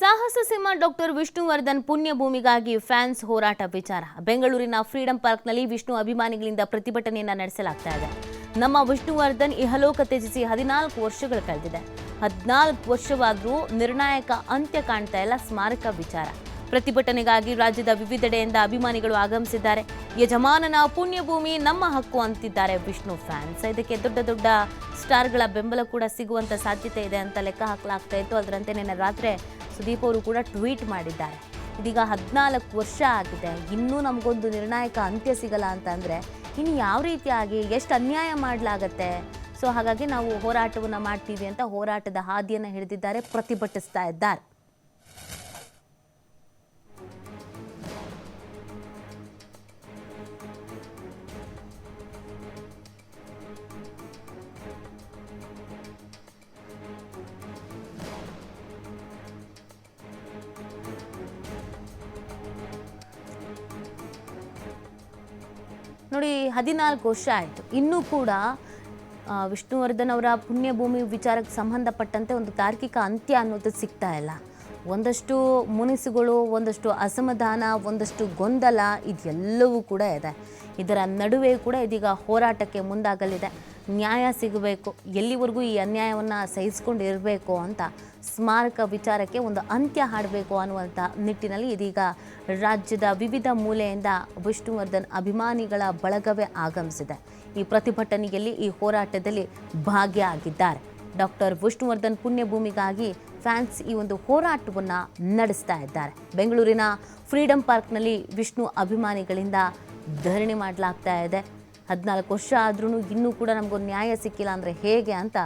ಸಾಹಸ ಸಿಂಹ ಡಾಕ್ಟರ್ ವಿಷ್ಣುವರ್ಧನ್ ಪುಣ್ಯಭೂಮಿಗಾಗಿ ಫ್ಯಾನ್ಸ್ ಹೋರಾಟ ವಿಚಾರ. ಬೆಂಗಳೂರಿನ ಫ್ರೀಡಂ ಪಾರ್ಕ್ನಲ್ಲಿ ವಿಷ್ಣು ಅಭಿಮಾನಿಗಳಿಂದ ಪ್ರತಿಭಟನೆಯನ್ನು ನಡೆಸಲಾಗ್ತಾ ಇದೆ. ನಮ್ಮ ವಿಷ್ಣುವರ್ಧನ್ ಇಹಲೋಕ ತ್ಯಜಿಸಿ ಹದಿನಾಲ್ಕು ವರ್ಷಗಳು ಕಳೆದಿದೆ. ಹದಿನಾಲ್ಕು ವರ್ಷವಾದರೂ ನಿರ್ಣಾಯಕ ಅಂತ್ಯ ಕಾಣ್ತಾ ಇಲ್ಲ ಸ್ಮಾರಕ ವಿಚಾರ. ಪ್ರತಿಭಟನೆಗಾಗಿ ರಾಜ್ಯದ ವಿವಿಧೆಡೆಯಿಂದ ಅಭಿಮಾನಿಗಳು ಆಗಮಿಸಿದ್ದಾರೆ. ಯಜಮಾನನ ಪುಣ್ಯಭೂಮಿ ನಮ್ಮ ಹಕ್ಕು ಅಂತಿದ್ದಾರೆ. ವಿಷ್ಣು ಫ್ಯಾನ್ಸ್. ಇದಕ್ಕೆ ದೊಡ್ಡ ದೊಡ್ಡ ಸ್ಟಾರ್ಗಳ ಬೆಂಬಲ ಕೂಡ ಸಿಗುವಂತ ಸಾಧ್ಯತೆ ಇದೆ ಅಂತ ಲೆಕ್ಕ ಹಾಕಲಾಗ್ತಾ ಇತ್ತು. ಅದರಂತೆ ನಿನ್ನೆ ರಾತ್ರಿ ಸುದೀಪ್ ಅವರು ಕೂಡ ಟ್ವೀಟ್ ಮಾಡಿದ್ದಾರೆ. ಇದೀಗ ಹದಿನಾಲ್ಕು ವರ್ಷ ಆಗಿದೆ. ಇನ್ನೂ ನಮಗೊಂದು ನಿರ್ಣಾಯಕ ಅಂತ್ಯ ಸಿಗಲ್ಲ ಅಂತ ಅಂದರೆ ಇನ್ನು ಯಾವ ರೀತಿಯಾಗಿ ಎಷ್ಟು ಅನ್ಯಾಯ ಮಾಡಲಾಗತ್ತೆ? ಸೊ ಹಾಗಾಗಿ ನಾವು ಹೋರಾಟವನ್ನು ಮಾಡ್ತೀವಿ ಅಂತ ಹೋರಾಟದ ಹಾದಿಯನ್ನು ಹಿಡಿದಿದ್ದಾರೆ, ಪ್ರತಿಭಟಿಸ್ತಾ ಇದ್ದಾರೆ. ನೋಡಿ, ಹದಿನಾಲ್ಕು ವರ್ಷ ಆಯಿತು. ಇನ್ನೂ ಕೂಡ ವಿಷ್ಣುವರ್ಧನ್ ಅವರ ಪುಣ್ಯಭೂಮಿ ವಿಚಾರಕ್ಕೆ ಸಂಬಂಧಪಟ್ಟಂತೆ ಒಂದು ತಾರ್ಕಿಕ ಅಂತ್ಯ ಅನ್ನೋದು ಸಿಗ್ತಾ ಇಲ್ಲ. ಒಂದಷ್ಟು ಮುನಿಸುಗಳು, ಒಂದಷ್ಟು ಅಸಮಾಧಾನ, ಒಂದಷ್ಟು ಗೊಂದಲ, ಇದೆಲ್ಲವೂ ಕೂಡ ಇದೆ. ಇದರ ನಡುವೆ ಕೂಡ ಇದೀಗ ಹೋರಾಟಕ್ಕೆ ಮುಂದಾಗಲಿದೆ. ನ್ಯಾಯ ಸಿಗಬೇಕು, ಎಲ್ಲಿವರೆಗೂ ಈ ಅನ್ಯಾಯವನ್ನು ಸಹಿಸ್ಕೊಂಡು ಇರಬೇಕು ಅಂತ ಸ್ಮಾರಕ ವಿಚಾರಕ್ಕೆ ಒಂದು ಅಂತ್ಯ ಹಾಡಬೇಕು ಅನ್ನುವಂಥ ನಿಟ್ಟಿನಲ್ಲಿ ಇದೀಗ ರಾಜ್ಯದ ವಿವಿಧ ಮೂಲೆಯಿಂದ ವಿಷ್ಣುವರ್ಧನ್ ಅಭಿಮಾನಿಗಳ ಬಳಗವೇ ಆಗಮಿಸಿದೆ. ಈ ಪ್ರತಿಭಟನೆಯಲ್ಲಿ ಈ ಹೋರಾಟದಲ್ಲಿ ಭಾಗಿಯಾಗಿದ್ದಾರೆ. ಡಾಕ್ಟರ್ ವಿಷ್ಣುವರ್ಧನ್ ಪುಣ್ಯಭೂಮಿಗಾಗಿ ಫ್ಯಾನ್ಸ್ ಈ ಒಂದು ಹೋರಾಟವನ್ನು ನಡೆಸ್ತಾ ಇದ್ದಾರೆ. ಬೆಂಗಳೂರಿನ ಫ್ರೀಡಂ ಪಾರ್ಕ್ನಲ್ಲಿ ವಿಷ್ಣು ಅಭಿಮಾನಿಗಳಿಂದ ಧರಣಿ ಮಾಡಲಾಗ್ತಾ ಇದೆ. ಹದಿನಾಲ್ಕು ವರ್ಷ ಆದ್ರೂ ಇನ್ನೂ ಕೂಡ ನಮಗೊಂದು ನ್ಯಾಯ ಸಿಕ್ಕಿಲ್ಲ ಅಂದರೆ ಹೇಗೆ ಅಂತ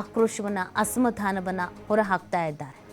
ಆಕ್ರೋಶವನ್ನು ಅಸಮಾಧಾನವನ್ನು ಹೊರಹಾಕ್ತಾ ಇದ್ದಾರೆ.